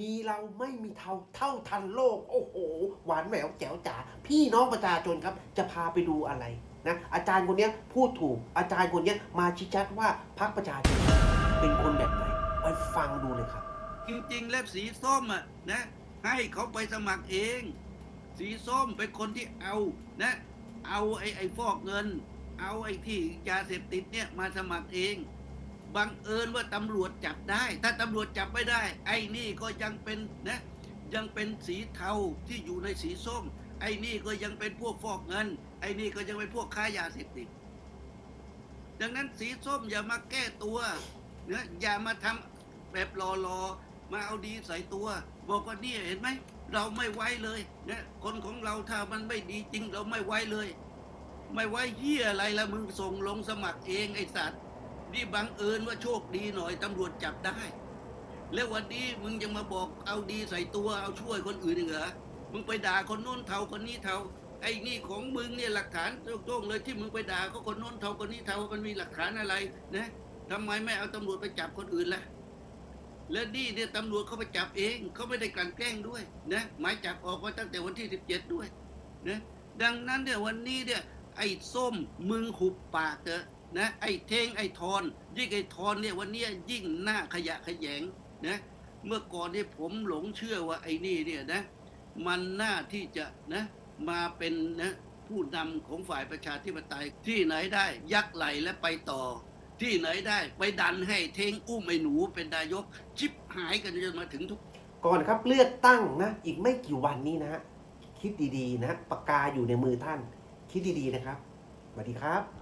มีเราไม่มีเท่าเท่าทันโลก โอ้โห หวานแหววแจ๋วจ๋าพี่น้องประชาชนครับ จะพาไปดูอะไรนะอาจารย์คนนี้พูดถูก อาจารย์คนนี้มาชี้ชัดว่าพรรคประชาชนเป็นคนแบบไหนไปฟังดูเลยครับ จริงๆแล้วสีส้มอะนะ ให้เขาไปสมัครเอง สีส้มเป็นคนที่เอานะ เอาไอ้ไอ้ฟอกเงิน เอาไอ้ที่ยาเสพติดเนี่ยมาสมัครเอง บังเอิญว่าตำรวจจับได้ ถ้าตำรวจจับไม่ได้ ไอ้นี่ก็ยังเป็นนะยังเป็นสีเทาที่อยู่ในสีส้ม ไอ้นี่ก็ยังเป็นพวกฟอกเงิน ไอ้นี่ก็ยังเป็นพวกค้ายาเสพติด ดังนั้นสีส้มอย่ามาแก้ตัวนะอย่ามาทำแบบรอๆมาเอาดีใส่ตัว บอกว่านี่เห็นไหมเราไม่ไว้เลยนะคนของเราถ้ามันไม่ดีจริงเราไม่ไว้เลย ไม่ไว้เหี้ยอะไรละมึงส่งลงสมัครเองไอ้สัตว์ นี่บังเอิญว่าโชคดีหน่อยตำรวจจับได้ แล้ววันนี้มึงยังมาบอกเอาดีใส่ตัวเอาช่วยคนอื่นเหรอมึงไปด่าคนโน้นเทาคนนี้เทาไอ้นี่ของมึงเนี่ยหลักฐานโจ้งเลยที่มึงไปด่าเขาคนโน้นเทาคนนี้เทามันมีหลักฐานอะไรนะทำไมไม่เอาตำรวจไปจับคนอื่นล่ะแล้วนี่เนี่ยตำรวจเขาไปจับเองเขาไม่ได้กลั่นแกล้งด้วยนะหมายจับออกมาตั้งแต่วันที่สิบเจ็ดด้วยนะดังนั้นเนี่ยวันนี้เนี่ยไอ้ส้มมึงหุบปากเถอะ นะไอ้เทงไอ้ทอนยิ่งไอ้ทอนเนี่ยวันเนี้ยยิ่งหน้าขยะแขยงนะเมื่อก่อนเนี่ยผมหลงเชื่อว่าไอ้นี่เนี่ยนะมันน่าที่จะนะมาเป็นนะผู้นำของฝ่ายประชาธิปไตยที่ไหนได้ยักไหลและไปต่อ ที่ไหนได้ไปดันให้เทงอุ้มไอ้หนูเป็นนายกชิบหายกันจนมาถึงทุกก่อนครับเลือกตั้งนะอีกไม่กี่วันนี้นะฮะคิดดีๆนะปากกาอยู่ในมือท่าน คิดดีๆนะครับสวัสดีครับ